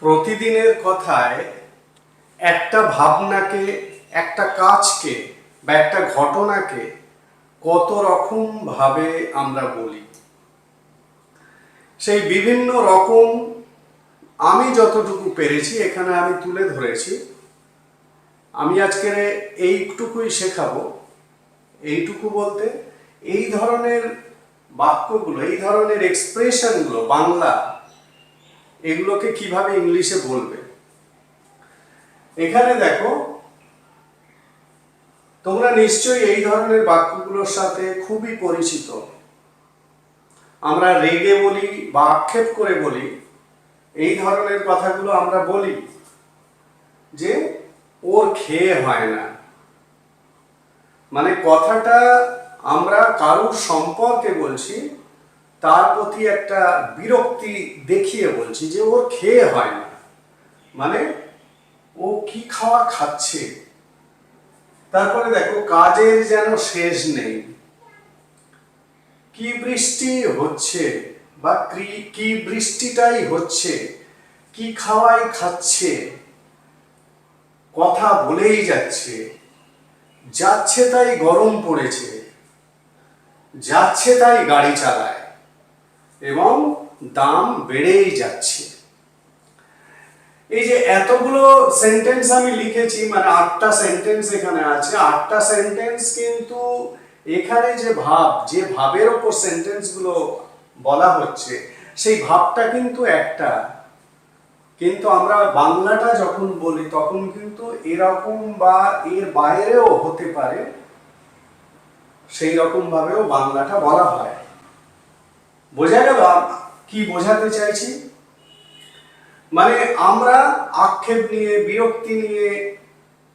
প্রতিদিনের কথায় একটা ভাবনাকে, একটা কাজকে বা একটা ঘটনাকে কত রকম ভাবে আমরা বলি। সেই বিভিন্ন রকম আমি যতটুকু পেরেছি, এখানে আমি তুলে ধরেছি। আমি আজকে এইটুকুই শেখাবো। এইটুকু বলতে এই ধরনের বাক্যগুলো, এই ধরনের এক্সপ্রেশনগুলো বাংলা এগুলোকে কীভাবে ইংলিশে বলবে? এখানে দেখো, তোমরা নিশ্চয়ই এই ধরনের বাক্যগুলোর সাথে খুবই পরিচিত। আমরা রেগে বলি বা আক্ষেপ করে বলি, এই ধরনের কথাগুলো আমরা বলি যে, ওর খেয়ে হয় না। মানে কথাটা আমরা কারুর সম্পর্কে বলছি তার প্রতি একটা বিরক্তি দেখিয়ে বলছি যে ওর খেয়ে হয় না। মানে ও কি খাওয়া খাচ্ছে? তারপরে দেখো, কাজের যেন শেষ নেই। কি বৃষ্টি হচ্ছে বা কি- বৃষ্টিটাই হচ্ছে, কি খাওয়াই খাচ্ছে, কথা বলেই যাচ্ছে যাচ্ছে তাই গরম পড়েছে, যাচ্ছে তাই গাড়ি চালায়। এবং দাম বেড়েই যাচ্ছে। এই যে এতগুলো সেন্টেন্স আমি লিখেছি মানে আটটা সেন্টেন্স এখানে আছে, আটটা সেন্টেন্স কিন্তু এখানে যে ভাব, যে ভাবের ওপর সেন্টেন্সগুলো বলা হচ্ছে, সেই ভাবটা কিন্তু একটা। কিন্তু আমরা বাংলাটা যখন বলি, তখন কিন্তু এরকম বা এর বাইরেও হতে পারে সেই রকম ভাবেও বাংলাটা বলা হয়। বোঝা গেল কি বোঝাতে চাইছি? মানে আমরা আক্ষেপ নিয়ে, বিরক্তি নিয়ে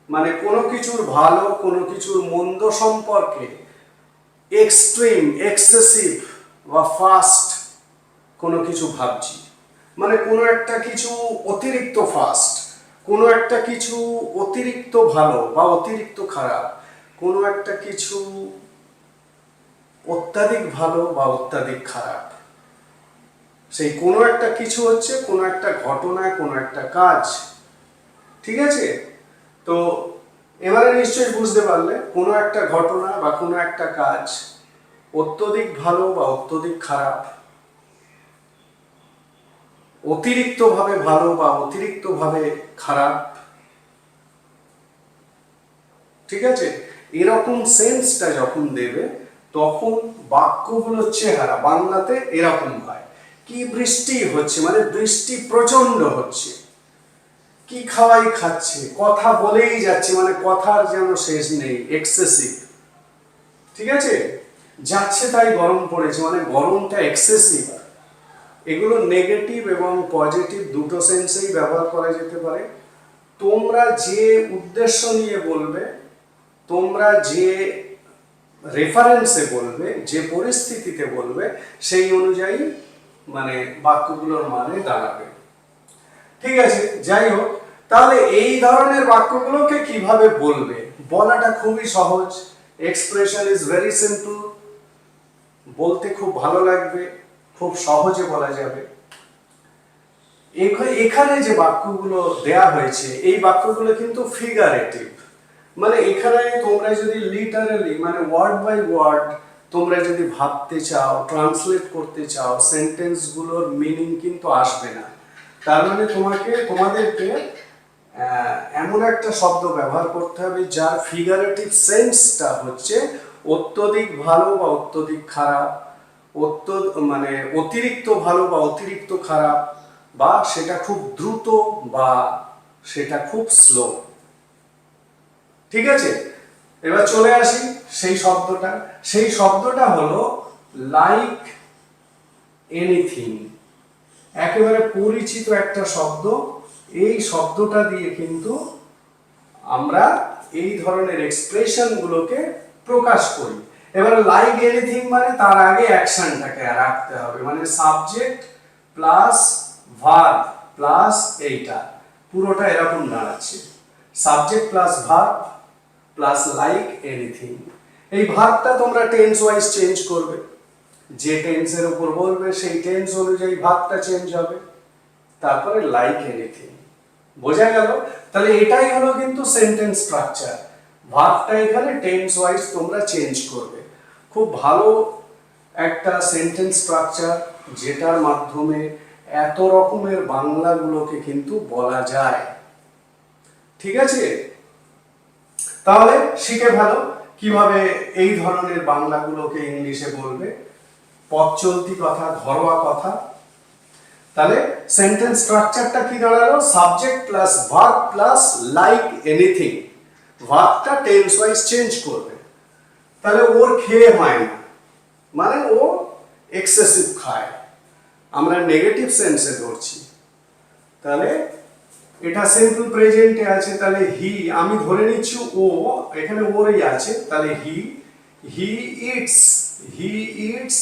মানে কোনো কিছুর ভালো, কোনো কিছুর মন্দ সম্পর্কে এক্সট্রিম এক্সেসিভ বা ফাস্ট কোনো কিছু ভাবছি। মানে কোনো একটা কিছু অতিরিক্ত ফাস্ট কোনো একটা কিছু অতিরিক্ত ভালো বা অতিরিক্ত খারাপ, কোনো একটা কিছু অত্যাধিক ভালো বা অত্যাধিক খারাপ। সেই কোনো একটা কিছু হচ্ছে, কোনো একটা ঘটনায় কোনো একটা কাজ। ঠিক আছে? তো এবারে নিশ্চয়ই বুঝতে পারলে, কোনো একটা ঘটনা বা কোনো একটা কাজ অত্যধিক ভালো বা অত্যধিক খারাপ। অতিরিক্তভাবে ভালো বা অতিরিক্তভাবে খারাপ। ঠিক আছে? এরকম সেন্সটা যখন দেবে তখন বাক্যগুলোর চেহারা বাংলাতে এরকম হয়। কি বৃষ্টি হচ্ছে মানে বৃষ্টি প্রচণ্ড হচ্ছে। কি খাওয়াই খাচ্ছে, কথা বলেই যাচ্ছে মানে কথার যেন শেষ নেই এক্সেসিভ ঠিক আছে? যাচ্ছে তাই গরম পড়েছে মানে গরমটা এক্সেসিভ এগুলো নেগেটিভ এবং পজিটিভ দুটো সেন্সেই ব্যবহার করা যেতে পারে। তোমরা যে উদ্দেশ্য নিয়ে বলবে, তোমরা যে রেফারেন্সে বলবে, যে পরিস্থিতিতে বলবে, সেই অনুযায়ী মানে বাক্যগুলোর মানে দাঁড়াবে। ঠিক আছে, যাই হোক, তাহলে এই ধরনের বাক্যগুলোকে কীভাবে বলবে? বলাটা খুবই সহজ। এক্সপ্রেশন ইজ ভেরি সিম্পল বলতে খুব ভালো লাগবে, খুব সহজে বলা যাবে। এখ- এখানে যে বাক্যগুলো দেয়া হয়েছে, এই বাক্যগুলো কিন্তু ফিগারেটিভ মানে এখানে তোমরা যদি লিটারালি মানে ওয়ার্ড বাই ওয়ার্ড তোমরা যদি ভাবতে চাও ট্রান্সলেট করতে চাও সেন্টেন্সগুলোর মিনিং কিন্তু আসবে না। তার মানে তোমাকে, তোমাদেরকে এমন একটা শব্দ ব্যবহার করতে হবে যার ফিগারেটিভ সেন্সটা হচ্ছে অত্যধিক ভালো বা অত্যধিক খারাপ অত্য মানে অতিরিক্ত ভালো বা অতিরিক্ত খারাপ, বা সেটা খুব দ্রুত বা সেটা খুব স্লো ঠিক আছে? এবার চলে আসি সেই শব্দটা। সেই শব্দটা হলো লাইক এনিথিং একেবারে পরিচিত একটা শব্দ। এই শব্দটা দিয়ে কিন্তু আমরা এই ধরনের এক্সপ্রেশন গুলোকে প্রকাশ করি। এবার লাইক এনিথিং মানে তার আগে অ্যাকশনটাকে রাখতে হবে। মানে সাবজেক্ট প্লাস ভার্ব প্লাস এইটা। পুরোটা এরকম দাঁড়াচ্ছে। Subject plus verb plus like anything এই ভার্বটা তোমরা টেন্স ওয়াইজ চেঞ্জ করবে। যে টেন্সের উপর বলবে, সেই টেন্স অনুযায়ী ভার্বটা চেঞ্জ হবে। তারপরে লাইক এনিথিং বোঝা গেল? তাহলে এটাই হলো কিন্তু সেন্টেন্স স্ট্রাকচার ভার্বটা এখানে টেন্স ওয়াইজ তোমরা চেঞ্জ করবে। খুব ভালো একটা সেন্টেন্স স্ট্রাকচার যেটার মাধ্যমে এত রকমের বাংলাগুলোকে কিন্তু বলা যায়। ঠিক আছে? তাহলে শিখে ভালো কীভাবে এই ধরনের বাংলাগুলোকে ইংলিশে বলবে। পথ চলতি কথা, ঘরোয়া কথা। তাহলে সেন্টেন্স স্ট্রাকচারটা কি দাঁড়াল? Subject plus verb plus like anything ভার্বটা tense wise change করবে। তাহলে ওর খেয়ে হয় না। মানে ও এক্সেসিভ খায়। আমরা নেগেটিভ সেন্সে ধরছি। তাহলে এটা সিম্পল প্রেজেন্টে আছে, তাহলে হি আমি ধরে নিচ্ছি ও, এখানে ওরই আছে, তাহলে he he it's he it's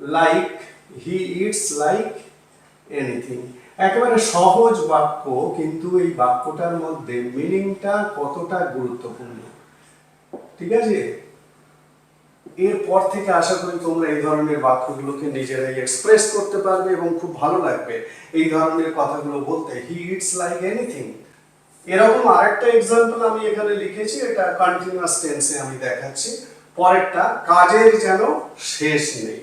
like he it's like anything একেবারে সহজ বাক্য, কিন্তু এই বাক্যটার মধ্যে মিনিংটা কতটা গুরুত্বপূর্ণ? ঠিক আছে? এরপর থেকে আশা করি তোমরা এই ধরনের বাক্যগুলোকে নিজেরাই এক্সপ্রেস করতে পারবে এবং খুব ভালো লাগবে এই ধরনের কথাগুলো বলতে। হি ইটস লাইক এনিথিং এরকম আরেকটা এক্সাম্পল আমি এখানে লিখেছি, এটা কন্টিনিউয়াস টেন্সে আমি দেখাচ্ছি। পরেরটা, কাজের যেন শেষ নেই।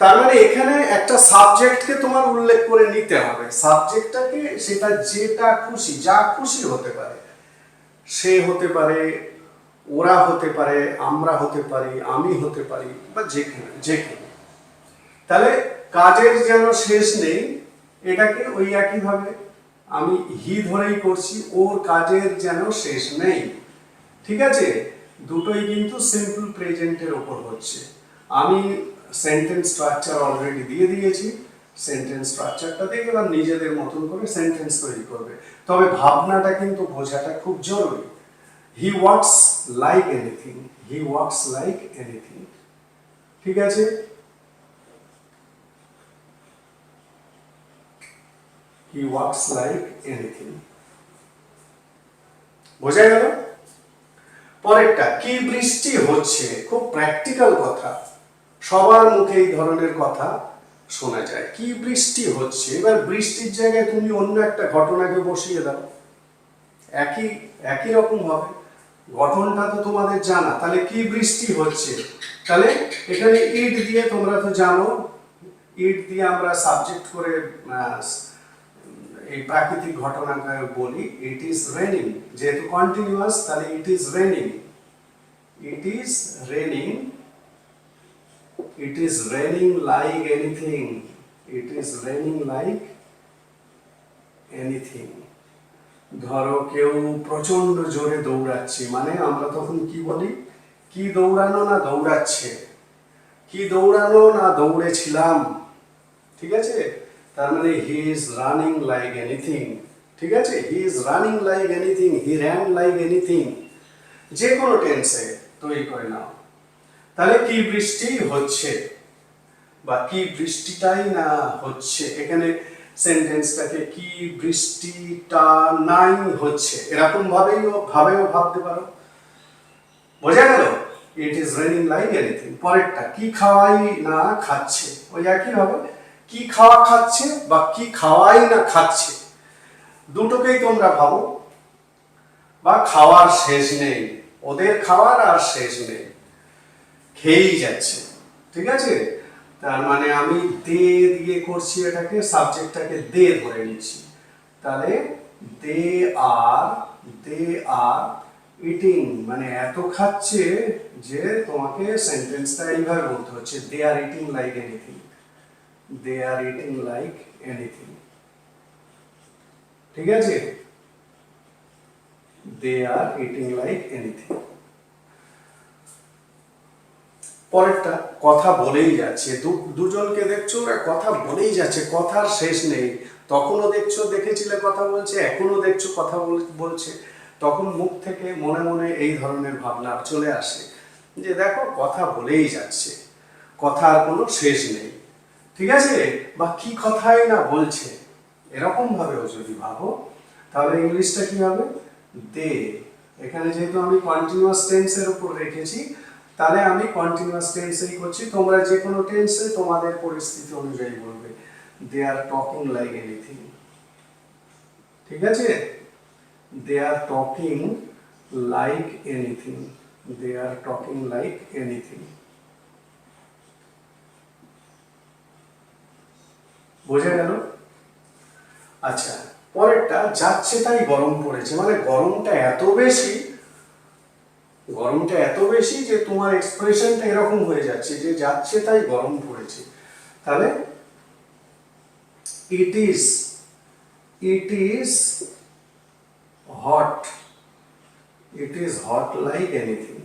তার মানে এখানে একটা সাবজেক্টকে তোমার উল্লেখ করে নিতে হবে। সাবজেক্টটাকে সেটা যেটা খুশি, যা খুশি হতে পারে, সে হতে পারে ওরা হতে পারে, আমরা হতে পারি, আমি হতে পারি, বা যেখানে যেখানে তাহলে কাজের যেন শেষ নেই, এটাকে ওই একইভাবে আমি হি ধরেই করছি, ওর কাজের যেন শেষ নেই। ঠিক আছে? দুটোই কিন্তু সিম্পল প্রেজেন্টের ওপর হচ্ছে। আমি সেন্টেন্স স্ট্রাকচার অলরেডি দিয়ে দিয়েছি সেন্টেন্স স্ট্রাকচারটা দিয়ে এবার নিজেদের মতন করে সেন্টেন্স তৈরি করবে। তবে ভাবনাটা কিন্তু বোঝাটা খুব জরুরি। He works like anything he works like anything ঠিক আছে? হি ওয়ার্কস লাইক এনিথিং বোঝা গেল? পরেরটা, কি বৃষ্টি হচ্ছে? খুব প্র্যাকটিক্যাল কথা। সবার মুখে এই ধরনের কথা শোনা যায়। কি বৃষ্টি হচ্ছে? এবার বৃষ্টির জায়গায় তুমি অন্য একটা ঘটনাকে বসিয়ে দাও। একই একই রকম হবে। গঠনটা তো তোমাদের জানা। তাহলে কি বৃষ্টি হচ্ছে? তাহলে এখানে ইট দিয়ে তোমরা তো জানো, ইট দিয়ে আমরা সাবজেক্ট করে এই প্রাকৃতিক ঘটনাকে বলি ইট ইজ রেনিং যেহেতু কন্টিনিউয়াস তাহলে it is raining it is raining it is raining like anything it is raining like anything ধরো কেউ প্রচণ্ড জোরে দৌড়াচ্ছে মানে আমরা তখন কি বলি? কি দৌড়ানো না দৌড়াচ্ছে? কি দৌড়ানো না দৌড়েছিলাম? ঠিক আছে? তার মানে he is running like anything ঠিক আছে? He is running like anything he ran like anything যে কোনো টেন্সে তৈরি করে নাও। তাহলে কি বৃষ্টি হচ্ছে? বা কি বৃষ্টিটাই না হচ্ছে? এখানে সেন্টেন্সটাকে কি বৃষ্টিটা নাই হচ্ছে? এরকম ভাবেই ভাবেও ভাবতে পারো। বোঝা গেল? It is raining like anything পরেরটা, কি খাওয়াই না খাচ্ছে? ওই একই হবে কি খাওয়া খাচ্ছে বা কি খাওয়াই না খাচ্ছে? দুটোকেই তোমরা ভাবো। বা খাওয়ার শেষ নেই। ওদের খাওয়ার আর শেষ নেই। খেয়েই যাচ্ছে। ঠিক আছে? তার মানে আমি দে দিয়ে করছি এটাকে সাবজেক্টটাকে দে ধরে নিচ্ছি। তাহলে দে আর দে আর ইটিং মানে এত খাচ্ছে যে তোমাকে সেন্টেন্সটা এইভাবে বলতে হচ্ছে they are eating like anything they are eating like anything ঠিক আছে? They are eating like anything পরেরটা, কথা বলেই যাচ্ছে। দুজনকে দেখছ ওরা কথা বলেই যাচ্ছে, কথার শেষ নেই। তখনও দেখছ, দেখেছিলে কথা বলছে এখনও দেখছ কথা বল- বলছে। তখন মুখ থেকে মনে মনে এই ধরনের ভাবনা চলে আসে যে দেখো, কথা বলেই যাচ্ছে। কথার কোনো শেষ নেই। ঠিক আছে? বা কি কথাই না বলছে। এরকম ভাবেও যদি ভাবো, তাহলে ইংলিশটা কি হবে? দে। এখানে যেহেতু আমি কন্টিনিউয়াস টেন্সের উপর রেখেছি তাহলে আমি কন্টিনিউয়াস টেন্সেই করছি। তোমরা যে কোনো টেন্সে তোমাদের পরিস্থিতি অনুযায়ী বলবে। They are talking like anything ঠিক আছে? They are talking like anything they are talking like anything বোঝা গেল? আচ্ছা পরেরটা, যাচ্ছে তাই গরম পড়েছে। মানে গরমটা এত বেশি গরমটা এত বেশি যে তোমার এক্সপ্রেশনটা এরকম হয়ে যাচ্ছে, যে যাচ্ছে তাই গরম পড়েছে। তাহলে it is it is hot it is hot like anything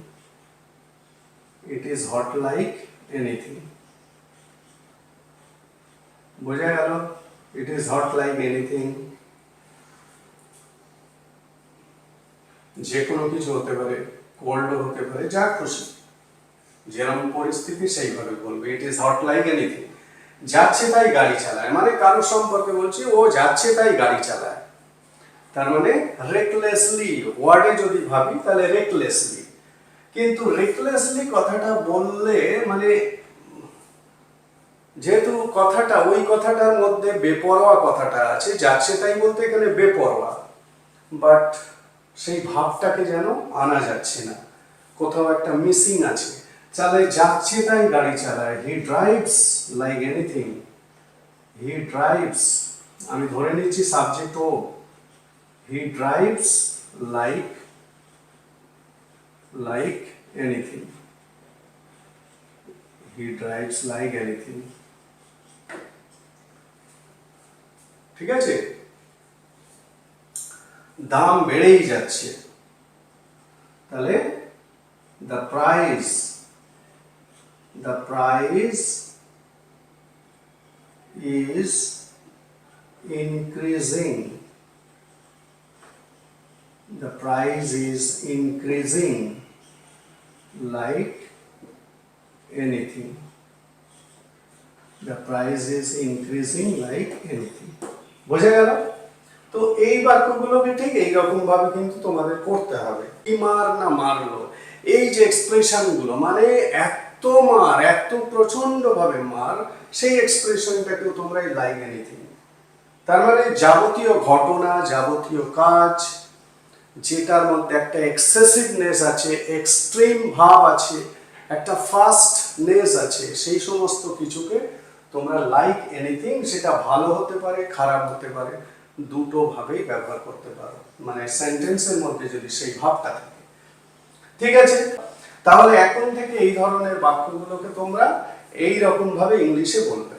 it is hot like anything বোঝা গেল? It is hot like anything যে কোনো কিছু হতে পারে। কোল্ডও হতে পারে, যা খুশি। যেরকম পরিস্থিতি, সেইভাবে বলবে। It is hot like anything যাচ্ছে তাই গাড়ি চালায়। মানে কারোর সম্পর্কে বলছি, ও যাচ্ছে তাই গাড়ি চালায়। তার মানে রেকলেসলি ওয়ার্ডে যদি ভাবি, তাহলে রেকলেসলি কিন্তু রেকলেসলি কথাটা বললে মানে যেহেতু কথাটা, ওই কথাটার মধ্যে বেপরোয়া কথাটা আছে, যাচ্ছে তাই বলতে এখানে বেপরোয়া। বাট সেই ভাবটাকে যেন আনা যাচ্ছে না। কোথাও একটা মিসিং আছে। চালে যাচ্ছে তাই গাড়ি চালায়। He drives like anything he drives আমি ধরে নিচ্ছি subject O. He drives like like anything he drives like anything ঠিক আছে? দাম বেড়েই যাচ্ছে তাহলে the price the price is increasing the price is increasing like anything. The price is increasing like anything. বোঝা গেল তো এই বাক্যগুলোকে ঠিক? এইরকম ভাবে কিন্তু তোমাদের করতে হবে। কি মার না মারলো? এই যে এক্সপ্রেশনগুলো মানে এত মার, এত প্রচণ্ড ভাবে মার, সেই এক্সপ্রেশনটাকেও তোমরা এই লাইক এনিথিং তার মানে যাবতীয় ঘটনা, যাবতীয় কাজ, যেটার মধ্যে একটা এক্সেসিভনেস আছে এক্সট্রিম ভাব আছে, একটা ফাস্টনেস আছে, সেই সমস্ত কিছুকে তোমরা লাইক এনিথিং সেটা ভালো হতে পারে, খারাপ হতে পারে দুটো ভাবেই ব্যবহার করতে পারো। মানে সেন্টেন্সের মধ্যে যদি সেই ভাবটা থাকে। ঠিক আছে? তাহলে এখন থেকে এই ধরনের বাক্যগুলোকে তোমরা এই রকম ভাবে ইংলিশে বলবে।